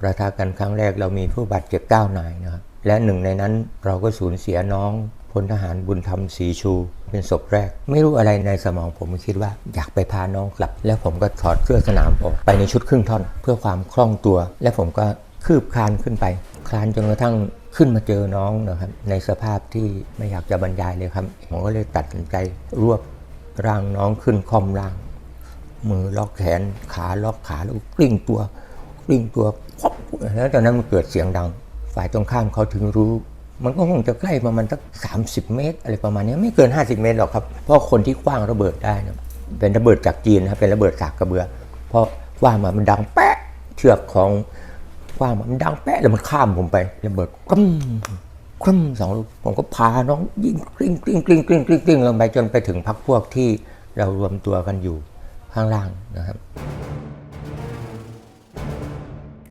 ประทะกันครั้งแรกเรามีผู้บาดเจ็บเก้านายนะครับและหนึ่งในนั้นเราก็สูญเสียน้องพลทหารบุญธรรมศรีชู เป็นศพแรก ไม่รู้อะไรในสมองผมคิดว่าอยากไปพาน้องกลับ แล้วผมก็ถอดเสื้อสนามออกไปในชุดครึ่งท่อน เพื่อความคล่องตัว และผมก็คืบคลานขึ้นไป คลานจนกระทั่งขึ้นมาเจอน้องนะครับในสภาพที่ไม่อยากจะบรรยายเลยครับ ผมก็เลยตัดสินใจรวบร่างน้องขึ้นคอมร่าง มือล็อกแขนขาล็อกขาแล้วกลิ้งตัวกลิ้งตัวครอบ แล้วตอนนั้นมันเกิดเสียงดัง ฝ่ายตรงข้ามเขาถึงรู้ มันก็คงจะใกล้ประมาณสักสามสิบเมตร อะไรประมาณนี้ไม่เกิน 50 เมตรหรอกครับ เพราะคนที่คว้างระเบิดได้นะเป็นระเบิดจากจีนนะครับเป็นระเบิดสากกระเบือเพราะคว้างมามันดังแป๊ะเชือกของคว้างมามันดังแป๊ะแล้วมันข้ามผมไประเบิดกึ้มครึ่มสองลูกผมก็พาน้องยิงกลิ้งกลิ้งกลิ้งกลิ้งกลิ้งกลิ้งลงไปจนไปถึงพักพวกที่เรารวมตัวกันอยู่ข้างล่างนะครับ